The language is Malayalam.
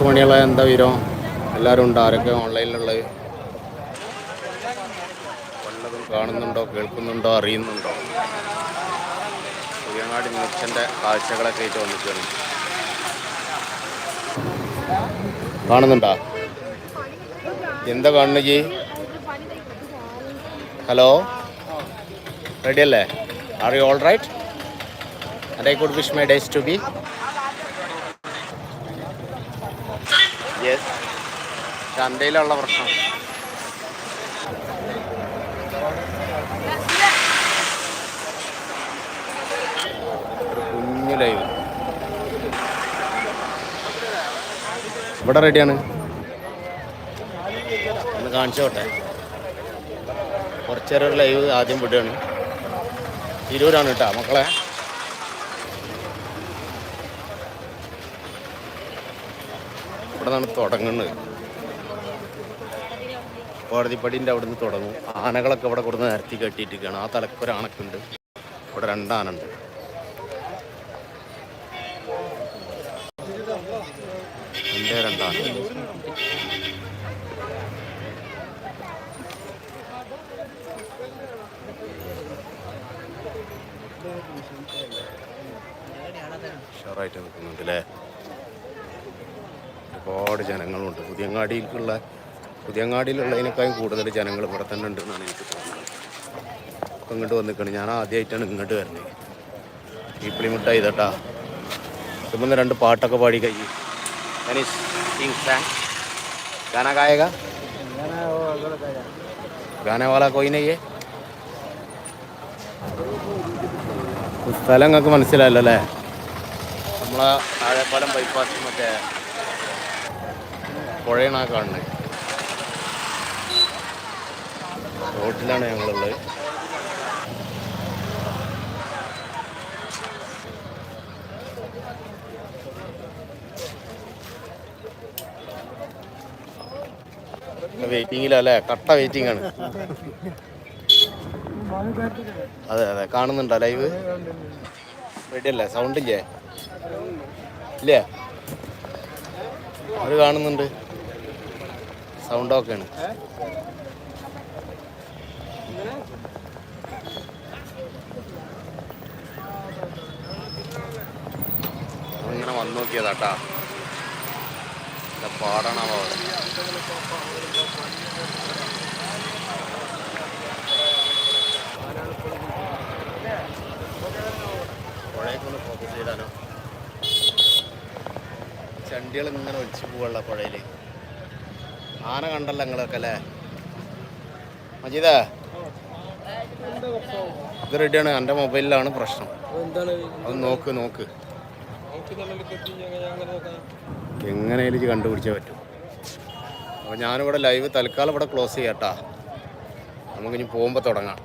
പത്ത് മണിയുള്ള എന്താ വിവരം? എല്ലാവരും ഉണ്ട്. ആരൊക്കെ ഓൺലൈനിലുള്ളത്? വല്ലതും കാണുന്നുണ്ടോ? കേൾക്കുന്നുണ്ടോ? അറിയുന്നുണ്ടോ? പുതിയങ്ങാടി മുച്ചന്റെ കാഴ്ചകളൊക്കെ ആയിട്ട് വന്നിട്ടുണ്ട് കാണുന്നുണ്ടോ? എന്താ കാണുന്നു ജി? ഹലോ? റെഡി അല്ലേ are you all right I could wish my days to be yes ചന്തയിലുള്ള പ്രശ്നം. കുഞ്ഞു ലൈവ്. ഇവിടെ റെഡിയാണ് ഒന്ന് കാണിച്ചോട്ടെ. കുറച്ചേരം ഒരു ലൈവ് ആദ്യം വിടുകയാണ്. തിരൂരാണ് കേട്ടോ മക്കളെ. ഇവിടെ നിന്നാണ് തുടങ്ങുന്നത്. കോടതിപ്പടിന്റെ അവിടെ നിന്ന് തുടങ്ങും. ആനകളൊക്കെ ഇവിടെ കൊടുന്ന് നിരത്തി കെട്ടിയിട്ടിരിക്കുകയാണ്. ആ തലക്കൊരാണക്കുണ്ട് ഇവിടെ രണ്ടാനുണ്ട്. രണ്ടേ രണ്ടാന ഉഷാറായിട്ട് നിൽക്കുന്നുണ്ട് അല്ലേ? ഒരുപാട് ജനങ്ങളുണ്ട്. പുതിയങ്ങാടിയിലുള്ള പുതിയങ്ങാടിയിലുള്ളതിനേക്കാളും കൂടുതൽ ജനങ്ങൾ ഇവിടെ തന്നെ ഉണ്ട് എന്നാണ് എനിക്ക് തോന്നുന്നത്. അപ്പം ഇങ്ങോട്ട് വന്നിക്കണം. ഞാൻ ആദ്യമായിട്ടാണ് ഇങ്ങോട്ട് വരുന്നത്. ഈപ്പിളി മിഠായി ഇതട്ടാ ഇപ്പം രണ്ട് പാട്ടൊക്കെ പാടി കഴിഞ്ഞു. അനീഷ് സിംഗ് ഫാൻ ഗാന ഗായക? ഗാന വാല കോയി നെയ്യേ സ്ഥലം നിങ്ങൾക്ക് മനസ്സിലായല്ലോ അല്ലേ? നമ്മളെ താഴെപ്പാലം ബൈപ്പാസ് മറ്റേ പുഴയാണ് ആ കാണുന്നത്. റോട്ടിലാണ് ഞങ്ങളുള്ളത്. വെയിറ്റിങ്ങിലല്ലേ? കട്ട വെയിറ്റിംഗ് ആണ് അതെ അതെ. കാണുന്നുണ്ടോ ലൈവ്? റെഡി അല്ലേ സൗണ്ട് ഇല്ലേ? ഇല്ലേ അത് കാണുന്നുണ്ട്. സൗണ്ട് ഒക്കെയാണ് ഇങ്ങനെ വന്നു നോക്കിയതാട്ടാ. പാടണോ പുഴയൊക്കെ ഫോക്കസ് ചെയ്താലോ? ചണ്ടികൾ ഇങ്ങനെ ഒഴിച്ചു പോവുള്ള പുഴയിൽ ആന കണ്ടല്ലോ നിങ്ങളൊക്കെ അല്ലേ? മജീദ ഇത് റെഡിയാണ്. എന്റെ മൊബൈലിലാണ് പ്രശ്നം. അത് നോക്ക് നോക്ക്. എങ്ങനെയാലും ഇത് കണ്ടുപിടിച്ചേ പറ്റും. അപ്പോൾ ഞാനിവിടെ ലൈവ് തൽക്കാലം ഇവിടെ ക്ലോസ് ചെയ്യാട്ടാ നമുക്കിനി പോകുമ്പോൾ തുടങ്ങാം.